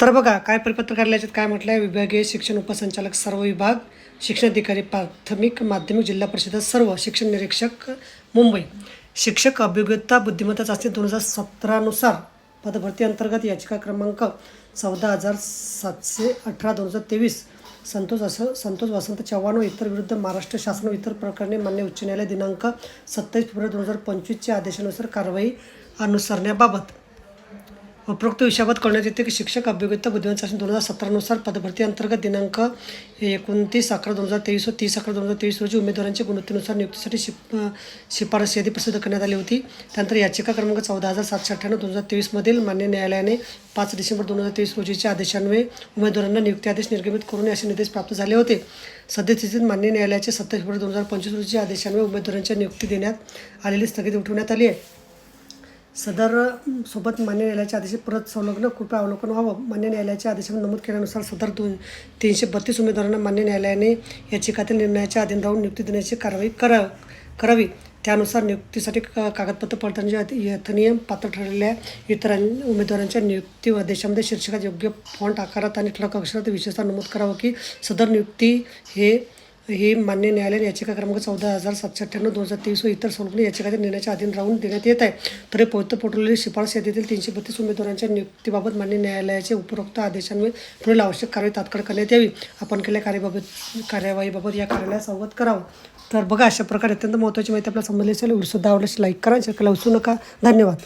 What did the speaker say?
तर बघा काय परिपत्र कार्यालयाच्यात काय म्हटलं आहे विभागीय शिक्षण उपसंचालक सर्व विभाग शिक्षण अधिकारी प्राथमिक माध्यमिक जिल्हा परिषद सर्व शिक्षण निरीक्षक मुंबई. शिक्षक अभियोग्यता बुद्धिमत्ता चाचणी दोन हजार सतरानुसार पदभरती अंतर्गत याचिका क्रमांक चौदा हजार सातशे अठरा दोन हजार तेवीस संतोष असं संतोष वसंत चव्हाण व इतर विरुद्ध महाराष्ट्र शासन व इतर प्रकरणे मान्य उच्च न्यायालय दिनांक सत्तावीस फेब्रुवारी दोन हजार पंचवीसच्या आदेशानुसार कारवाई अनुसरण्याबाबत उपरोक्त विषयाबाबत करण्यात येते की शिक्षक अभियोग्यता बुद्धिमत्ता चाचणी दोन हजार सतरानुसार पदभरती अंतर्गत दिनांक एकोणतीस अकरा दोन हजार तेवीस व तीस अकरा दोन हजार तेवीस रोजी उमेदवारांच्या गुणवत्तेनुसार नियुक्तीसाठी शिप शिफारस यादी प्रसिद्ध करण्यात आली होती. त्यानंतर याचिका क्रमांक चौदा हजार सातशे अठ्ठ्याण्णव दोन हजार तेवीसमधील मान्य न्यायालयाने पाच डिसेंबर दोन हजार तेवीस रोजीच्या आदेशान्वये उमेदवारांना नियुक्ती आदेश निर्गमित करून असे निर्देश प्राप्त झाले होते. सद्यस्थितीत मान्य न्यायालयाचे सत्तावीस फेब्रुवारी दोन हजार पंचवीस रोजीच्या आदेशान्वये उमेदवारांच्या नियुक्ती देण्यात आलेली स्थगिती उठवण्यात आली आहे. सदर सोबत मान्य न्यायालयाच्या आदेश परत संलग्न कृपया अवलोकन व्हावं. मान्य न्यायालयाच्या आदेशामध्ये नमूद केल्यानुसार सदर दोन तीनशे बत्तीस उमेदवारांना मान्य न्यायालयाने याचिकातील निर्णयाच्या अधीन राहून नियुक्ती देण्याची कारवाई करा करावी. त्यानुसार नियुक्तीसाठी कागदपत्र पडताळण्याचे यथनियम यथनीय पात्र ठरलेल्या इतर उमेदवारांच्या नियुक्ती आदेशामध्ये शीर्षकात योग्य फॉन्ट आकारात आणि ठळक अक्षरात विशेषतः नमूद करावं की सदर नियुक्ती हे ही मान्य न्यायालयाने याचिका क्रमांक चौदा हजार सातशे अठ्ठ्याण्णव दोन हजार तेवीस व इतर संलग्न याचिकातील निर्णयाच्या अधीन राहून देण्यात येत आहे. तरी पवित्र पोटवलेली शिफारस यादीतील तीनशे बत्तीस उमेदवारांच्या नियुक्तीबाबत मान्य न्यायालयाचे उपरोक्त आदेशांमुळे पुढील आवश्यक कारवाई तात्काळ करण्यात यावी. आपण केल्या कार्यबाबत कार्यवाहीबाबत या कार्यालयास अवगत करावं. तर बघा अशा प्रकारे अत्यंत महत्त्वाची माहिती आपल्याला समजली असेल सुद्धा आवडल्यास लाईक करा शेअर करायला विसरू नका. धन्यवाद.